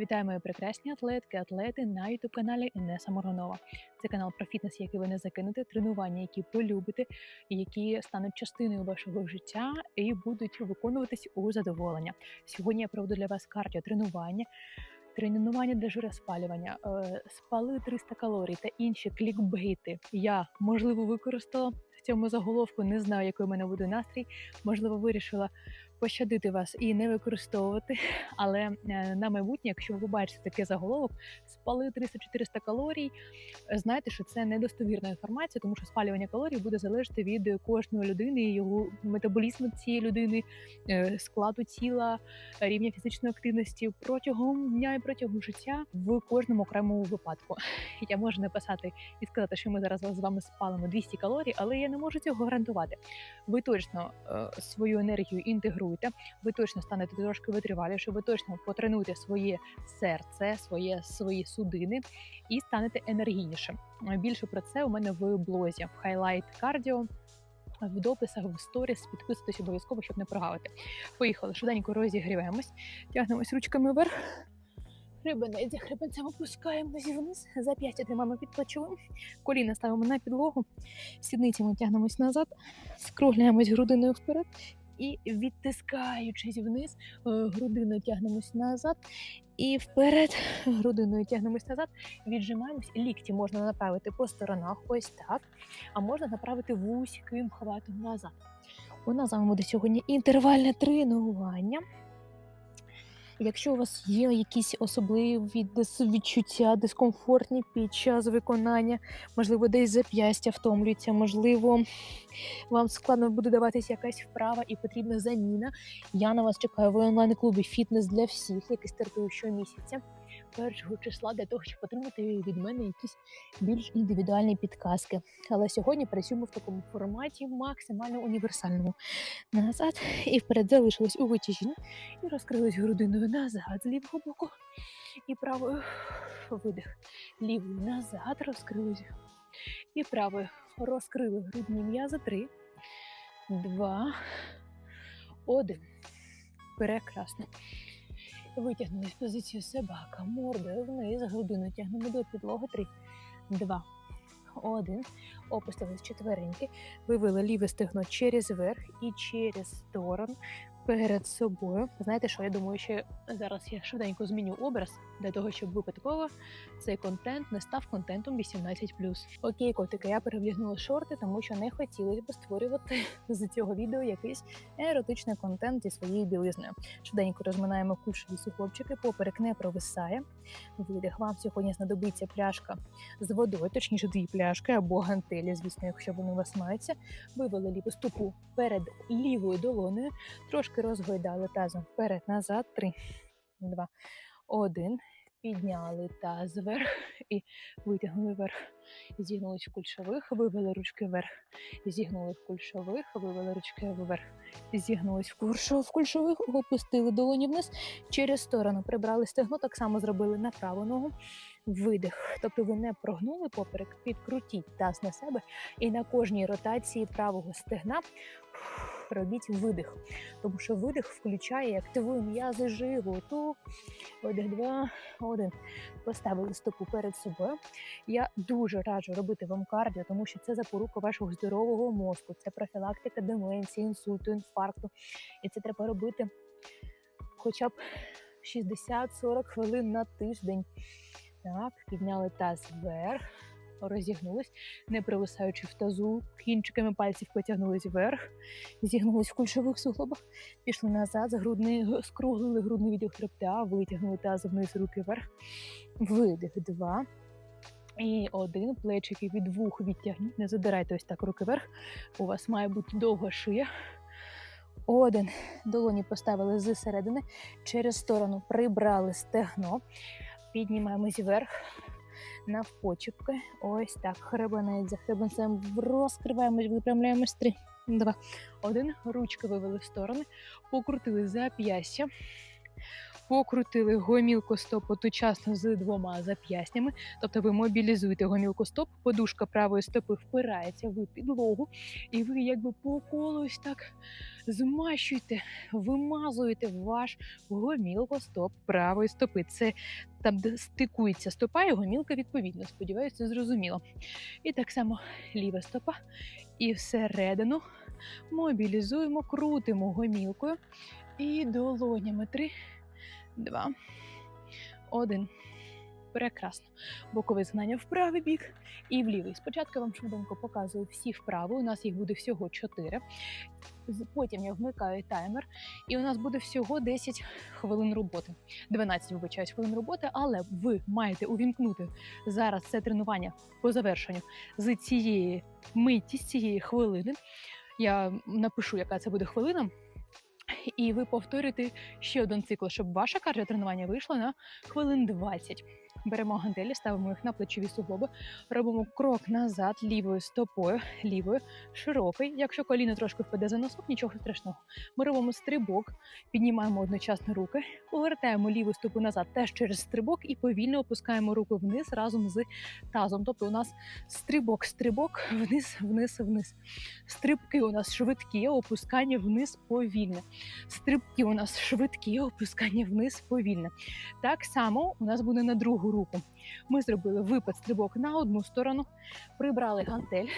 Вітаю мої прекрасні атлетки, атлети на youtube каналі Інеса Моргунова. Це канал про фітнес, який ви не закинете, тренування, які полюбите, які стануть частиною вашого життя і будуть виконуватись у задоволення. Сьогодні я проведу для вас кардіотренування, тренування для жироспалювання, е, спали 300 калорій та інші клікбейти. Я можливо використала в цьому заголовку. Не знаю, який у мене буде настрій. Можливо, вирішила пощадити вас і не використовувати. Але е, на майбутнє, якщо ви побачите такий заголовок, спали 300-400 калорій. е, Знайте, що це недостовірна інформація, тому що спалювання калорій буде залежати від кожної людини, його метаболізму цієї людини, е, складу тіла, рівня фізичної активності протягом дня і протягом життя в кожному окремому випадку. Я можу написати і сказати, що ми зараз з вами спалимо 200 калорій, але я не можу цього гарантувати. Ви точно свою енергію інтегруєте, ви точно станете трошки витриваліше, ви точно потренуєте своє серце, своє свої судини і станете енергійнішим. Більше про це у мене в блозі в Highlight Cardio. В дописах в сторіс підписуйтесь обов'язково, щоб не прогавити. Поїхали, швиденько розігріваємось, тягнемось ручками вверх. Хребенець хребенцем опускаємось вниз, зап'ястя тримаємо під плечовим, коліна ставимо на підлогу, сідницями тягнемось назад, скругляємось грудиною вперед і відтискаючись вниз, е, грудиною тягнемось назад і вперед, грудиною тягнемось назад, віджимаємось. Лікті можна направити по сторонах, ось так, а можна направити вузьким хватом назад. У нас з вами буде сьогодні інтервальне тренування. Якщо у вас є якісь особливі відчуття, дискомфортні під час виконання, можливо, десь зап'ястя втомлюється, можливо, вам складно буде даватись якась вправа і потрібна заміна. Я на вас чекаю в онлайн-клубі Фітнес для всіх, який стартує щомісяця. Першого числа для того, щоб отримати від мене якісь більш індивідуальні підказки. Але сьогодні працюємо в такому форматі максимально універсальному. Назад і вперед залишились у витяжінні і розкрились грудиною назад з лівого боку. І правою видих. Лівою назад розкрились. І правою розкрили грудні м'язи. Три, два, один. Прекрасно. Витягнули з позицію собака, мордою вниз, грудину тягнемо до підлоги. Три, два, один. Опустились четвереньки. Вивели ліве стегно через верх і через сторону перед собою. Знаєте що? Я думаю, що зараз я швиденько зміню образ для того, щоб випадково цей контент не став контентом 18+. Окей, котики, я перевдягнула шорти, тому що не хотілося б створювати з цього відео якийсь еротичний контент зі своєю білизною. Швиденько розминаємо кульшові суглобчики, поперек не провисає. Видих. Вам сьогодні знадобиться пляшка з водою, точніше дві пляшки або гантелі, звісно, якщо вони у вас маються. Вивели ліву стопу перед лівою долоною, трошки розгойдали тазом вперед-назад. Три, два, один. Підняли таз вверх і витягнули вверх. Зігнулись в кульшових, вивели ручки вверх, зігнули в кульшових, вивели ручки вверх, зігнулись в кульшов, в кульшових, опустили долоні вниз через сторону. Прибрали стегно, так само зробили на праву ногу. Видих. Тобто ви не прогнули поперек, підкрутіть таз на себе і на кожній ротації правого стегна робіть видих. Тому що видих включає активує м'язи животу. Видих, два, один. Поставили стопу перед собою. Я дуже раджу робити вам кардіо, тому що це запорука вашого здорового мозку, це профілактика деменції, інсульту, інфаркту. І це треба робити хоча б 60-40 хвилин на тиждень. Так, підняли таз вверх, розігнулись, не провисаючи в тазу, кінчиками пальців потягнулись вверх, зігнулись в кульшових суглобах, пішли назад, грудний, скруглили грудний відділ хребта, витягнули таз вниз, руки вверх, видих, два. І один плечики від вух відтягніть, не задирайте ось так руки вверх. У вас має бути довга шия. Один. Долоні поставили з середини, через сторону прибрали стегно. Піднімаємось вверх навпочіпки. Ось так. Хребенець за хребенцем розкриваємось, випрямляємось. Три, два, один. Ручки вивели в сторони, покрутили зап'ястя. Покрутили гомілку стоп одночасно з двома зап'ястями. Тобто ви мобілізуєте гомілку стоп, подушка правої стопи впирається в підлогу, і ви якби по колу так змащуєте, вимазуєте ваш гомілко стоп правої стопи. Це там, де стикується стопа і гомілка відповідно. Сподіваюся, зрозуміло. І так само ліва стопа. І всередину мобілізуємо, крутимо гомілкою. І долонями. Три, два, один. Прекрасно. Бокове згнання в правий бік і в лівий. Спочатку я вам швиденько показую всі вправи. У нас їх буде всього 4. Потім я вмикаю таймер, і у нас буде всього 10 хвилин роботи. 12, вибачаюсь, хвилин роботи, але ви маєте увімкнути зараз це тренування по завершенню з цієї миті, з цієї хвилини. Я напишу, яка це буде хвилина. І ви повторите ще один цикл, щоб ваша кардіотренування вийшла на хвилин 20. Беремо гантелі, ставимо їх на плечові суглоби, робимо крок назад лівою стопою, лівою, широкий. Якщо коліно трошки впаде за носок, нічого страшного. Ми робимо стрибок, піднімаємо одночасно руки, повертаємо ліву стопу назад теж через стрибок і повільно опускаємо руки вниз разом з тазом. Тобто у нас стрибок, стрибок, вниз, вниз, вниз. Стрибки у нас швидкі, опускання вниз повільне. Стрибки у нас швидкі, опускання вниз повільне. Так само у нас буде на другу руку. Ми зробили випад стрибок на одну сторону, прибрали гантель,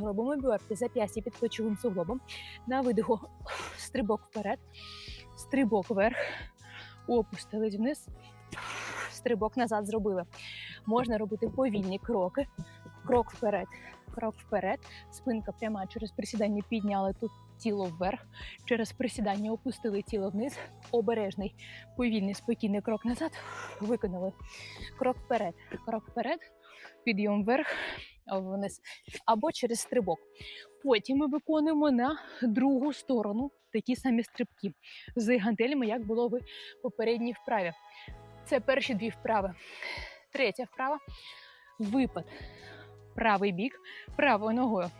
робимо бюрпі зап'ястя під плечовим суглобом. На видиху стрибок вперед, стрибок вверх, опустились вниз, стрибок назад зробили. Можна робити повільні кроки, крок вперед, крок вперед, спинка пряма через присідання підняли тут тіло вверх, через присідання опустили тіло вниз, обережний, повільний, спокійний крок назад, виконали крок вперед, крок вперед, підйом вверх, вниз, або через стрибок. Потім ми виконуємо на другу сторону такі самі стрибки з гантелями, як було в попередній вправі. Це перші дві вправи. Третя вправа випад. Правий бік правою ногою.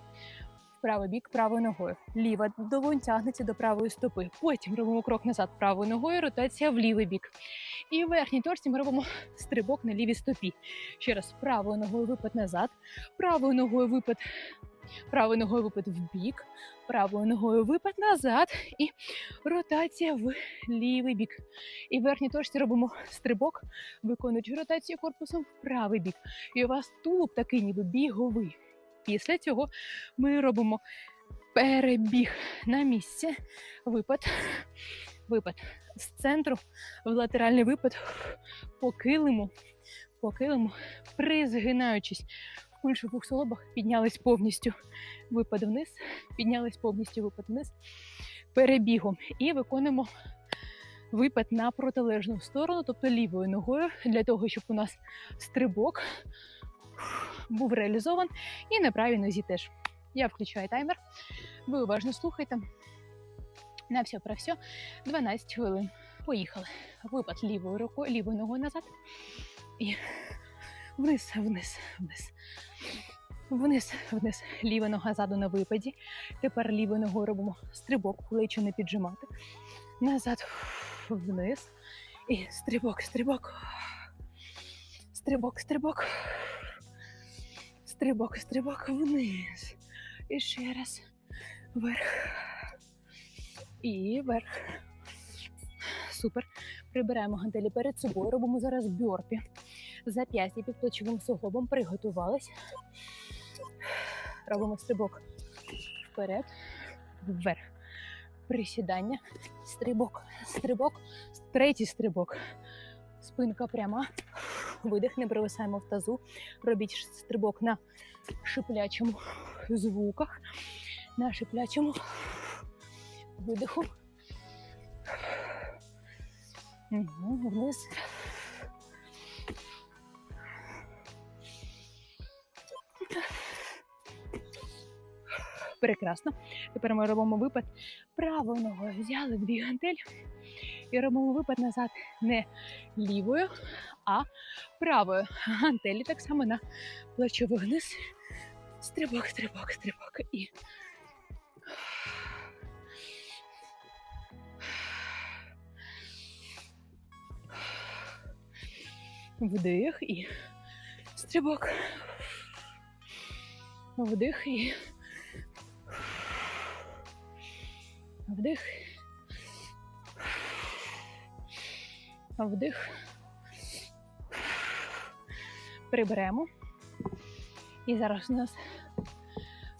Правий бік правою ногою. Ліва долонь тягнеться до правої стопи. Потім робимо крок назад правою ногою, ротація в лівий бік. І в верхній торці ми робимо стрибок на лівій стопі. Ще раз правою ногою випад назад, правою ногою випад, правою ногою випад в бік, правою ногою випад назад і ротація в лівий бік. І в верхній точці робимо стрибок, виконуючи ротацію корпусом в правий бік. І у вас тулуб такий ніби біговий. Після цього ми робимо перебіг на місці, випад, випад. З центру. В латеральний випад. По килиму, по килиму, призгинаючись в кульшових суглобах, піднялись повністю. Випад вниз, піднялись повністю. Випад вниз, перебігом. І виконуємо випад на протилежну сторону, тобто лівою ногою, для того, щоб у нас стрибок був реалізован, і на правій нозі теж. Я включаю таймер. Ви уважно слухайте. На все про все. 12 хвилин. Поїхали. Випад лівою рукою, лівою ногою назад. І вниз, вниз, вниз. Вниз, вниз. Ліва нога ззаду на випаді. Тепер лівою ногою робимо стрибок, плечі не піджимати. Назад, вниз. І стрибок, стрибок. Стрибок, стрибок. Стрибок, стрибок вниз. І ще раз. Вверх. І вверх. Супер. Прибираємо гантелі перед собою. Робимо зараз бьорпі. Зап'ястя під плечовим суглобом. Приготувались. Робимо стрибок вперед, вверх. Присідання. Стрибок. Стрибок. Третій стрибок. Спинка пряма. Видих, не провисаємо в тазу. Робіть стрибок на шиплячому звуках. На шиплячому видиху. Угу, вниз. Прекрасно. Тепер ми робимо випад правою ногою. Взяли дві гантель і робимо випад назад не лівою, а правою. Гантелі так само на плечовий вниз. Стрибок, стрибок, стрибок і. Вдих і стрибок. Вдих і. Вдих. Вдих. Приберемо. І зараз у нас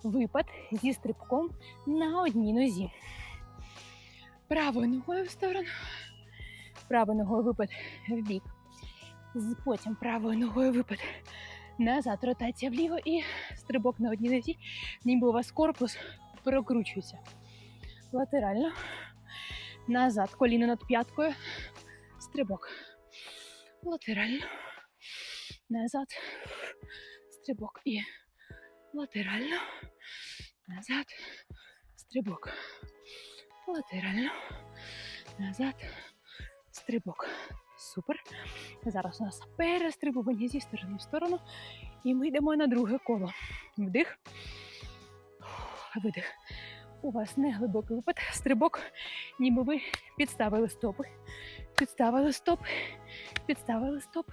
випад зі стрибком на одній нозі. Правою ногою в сторону. Правою ногою випад в бік. Потім правою ногою випад назад, ротація вліво і стрибок на одній нозі, ніби у вас корпус прокручується. Латерально. Назад, коліно над п'яткою. Стрибок. Латерально. Назад. Стрибок. І латерально. Назад. Стрибок. Латерально. Назад. Стрибок. Супер. Зараз у нас перестрибування зі сторони в сторону. І ми йдемо на друге коло. Вдих. Видих. У вас не глибокий випад. Стрибок, ніби ви підставили стопи. Підставили стопи. Підставили стопи.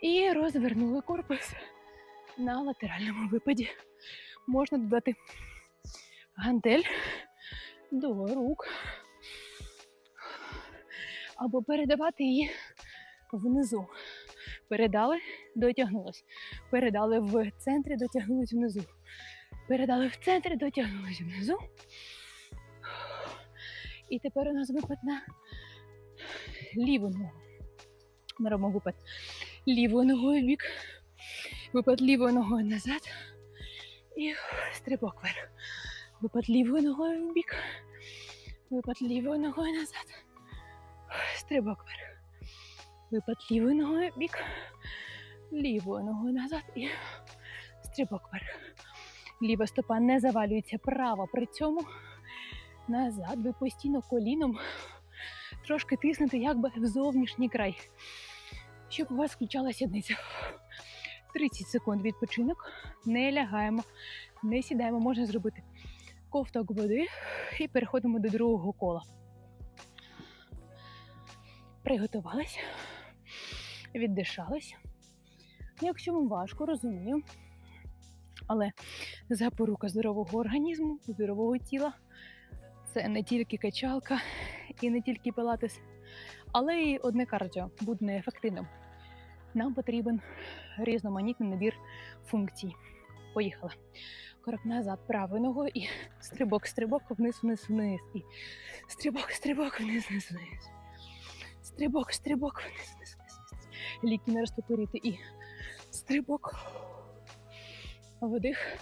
І розвернули корпус на латеральному випаді. Можна додати гантель до рук. Або передавати її внизу. Передали, дотягнулись. Передали в центрі, дотягнулись внизу. Передали в центрі, дотягнулись внизу. І тепер у нас випад на ліву ногу. Ми робимо випад лівою ногою в бік. Випад лівою ногою назад. І стрибок вверх. Випад лівою ногою в бік. Випад лівою ногою назад. Стрибок вверх. Випад лівою ногою в бік. Лівою ногою назад і стрибок вверх. Ліва стопа не завалюється права. При цьому назад ви постійно коліном трошки тиснете якби в зовнішній край, щоб у вас включала сідниця. 30 секунд відпочинок. Не лягаємо, не сідаємо, можна зробити ковток води і переходимо до другого кола. Приготувались, віддишались. Якщо вам важко, розумію. Але запорука здорового організму, здорового тіла це не тільки качалка і не тільки пилатес, але й одне кардіо буде неефективним. Нам потрібен різноманітний набір функцій. Поїхали. Крок назад правою ногою і стрибок, стрибок, вниз, вниз, вниз. І стрибок, стрибок, вниз, вниз, вниз. Стрибок, стрибок, вниз, вниз, вниз. Ліки не розтопирити і стрибок. Вдих.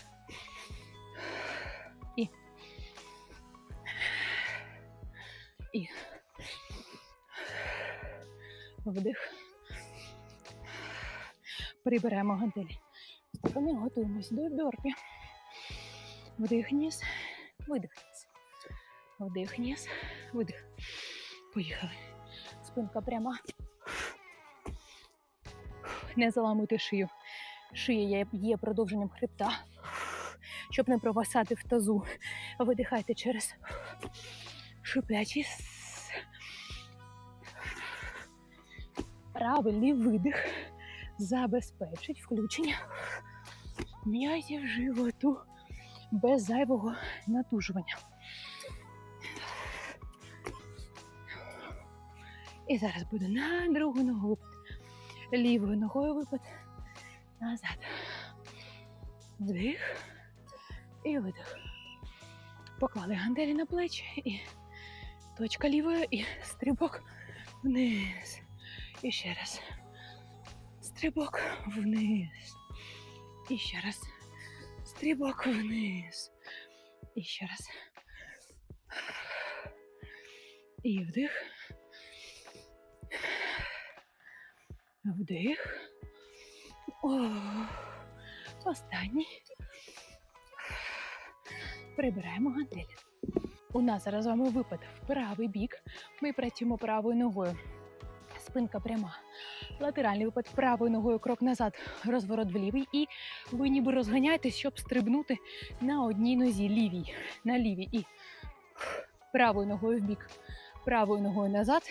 І. Вдих. Приберемо гантелі. Сторони готуємось до бьорпі. Вдих ніс, видих ніс. Вдих ніс, видих. Поїхали. Спинка пряма. Не заламуйте шию. Шия є продовженням хребта. Щоб не провасати в тазу. Видихайте через шиплячий. Правильний видих забезпечить включення м'язів животу без зайвого натужування. І зараз буде на другу ногу випад. Лівою ногою випад. Назад. Вдих і видих. Поклали гантелі на плечі і точка лівою і стрибок вниз. І ще раз. Стрибок вниз. І ще раз. Стрибок вниз. І ще раз. І вдих. Вдих. О, останній. Прибираємо гантель. У нас зараз з вами випад в правий бік. Ми працюємо правою ногою. Спинка пряма. Латеральний випад правою ногою крок назад, розворот в лівий. І ви ніби розганяєтесь, щоб стрибнути на одній нозі лівій. На лівій. І правою ногою в бік, правою ногою назад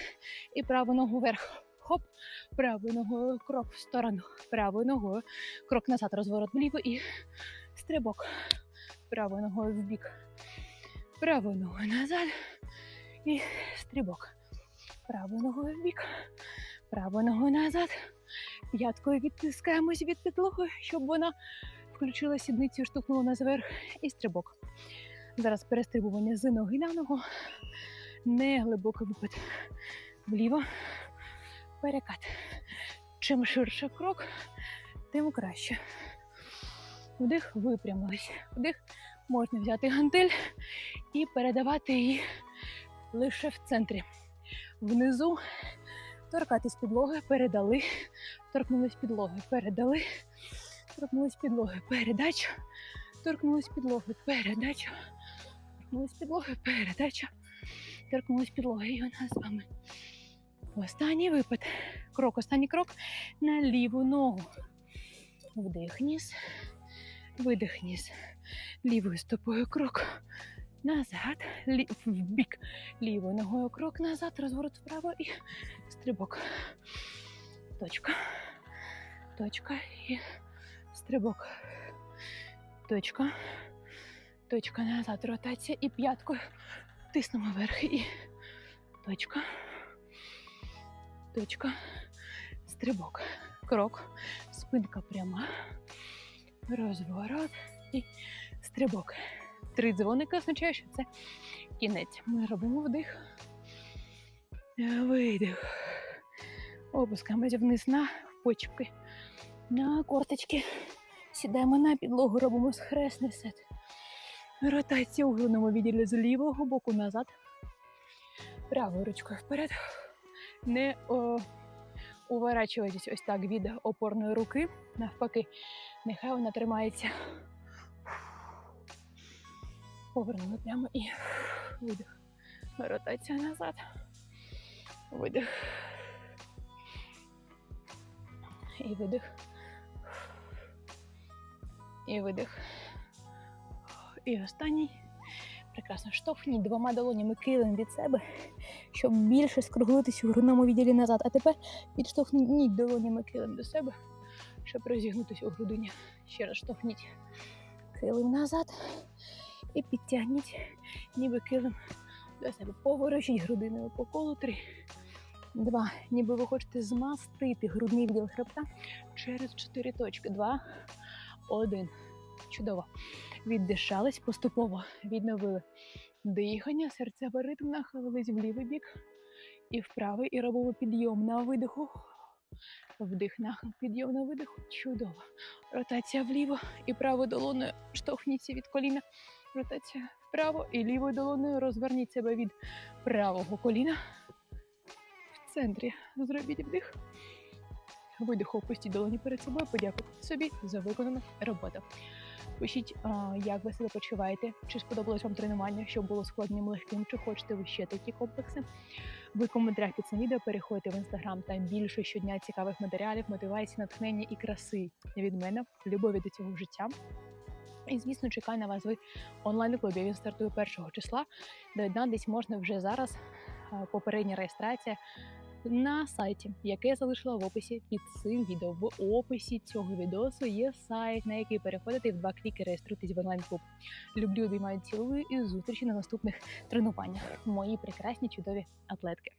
і праву ногу вверх. хоп, правою ногою крок в сторону, правою ногою, крок назад, розворот вліво і стрибок. Правою ногою в бік, правою ногою назад і стрибок. Правою ногою в бік, правою ногою назад. П'яткою відтискаємось від підлоги, щоб вона включила сідницю, штовхнула нас вверх і стрибок. Зараз перестрибування з ноги на ногу. Не глибокий випад вліво. Перекат. Чим ширше крок, тим краще. Вдих, випрямились. Вдих, можна взяти гантель і передавати її лише в центрі. Внизу. Торкатись підлоги, передали, торкнулись підлоги, передали, торкнулись підлоги, передача, торкнулись підлоги, передача, торкнулись підлоги, передача, торкнулись підлоги. І у з вами. Останній випад. Крок, останній крок. На ліву ногу. Вдих ніс, видих ніс. Лівою стопою крок назад, лі... в бік. Лівою ногою крок назад, розворот вправо і стрибок. Точка. Точка і стрибок. Точка. Точка назад. Ротація і п'яткою. Тиснемо вверх і точка. Точка. Стрибок. Крок. Спинка пряма. Розворот і стрибок. Три дзвоники означає, що це кінець. Ми робимо вдих. Видих. Опускаємося вниз на почки. На корточки. Сідаємо на підлогу, робимо схресний сет. Ротація у грудному відділі з лівого боку назад. Правою ручкою вперед. Не о, уворачуйтесь ось так від опорної руки. Навпаки, нехай вона тримається. Повернули прямо і видих. Ротація назад. Видих. І видих. І видих. І останній. Прекрасно штовхніть двома долонями килим від себе, щоб більше скруглитись у грудному відділі назад. А тепер підштовхніть долонями килим до себе, щоб розігнутися у грудині. Ще раз штовхніть килим назад і підтягніть, ніби килим до себе. Поворожіть грудиною по колу. Три. Два. Ніби ви хочете змастити грудний відділ хребта через чотири точки. Два. Один. Чудово. Віддишались, поступово відновили дихання, серцевий ритм, нахилились в лівий бік і в правий, і робимо підйом на видиху. Вдих, нахил, підйом на видиху. Чудово. Ротація вліво і правою долоною штовхніться від коліна. Ротація вправо і лівою долоною розверніть себе від правого коліна. В центрі зробіть вдих. Видих, опустіть долоні перед собою, подякуйте собі за виконану роботу. Пишіть, як ви себе почуваєте, чи сподобалось вам тренування, що було складним, легким, чи хочете ви ще такі комплекси. Ви в коментарях під цим відео переходьте в інстаграм, там більше щодня цікавих матеріалів, мотивації, натхнення і краси від мене, любові до цього життя. І, звісно, чекаю на вас в онлайн-клубі. Він стартує 1 числа. Доєднатись можна вже зараз. Попередня реєстрація на сайті, яке я залишила в описі під цим відео. В описі цього відео є сайт, на який переходите і в два кліки реєструйтесь в онлайн-клуб. Люблю, обіймаю, цілую і зустрічі на наступних тренуваннях. Мої прекрасні чудові атлетки.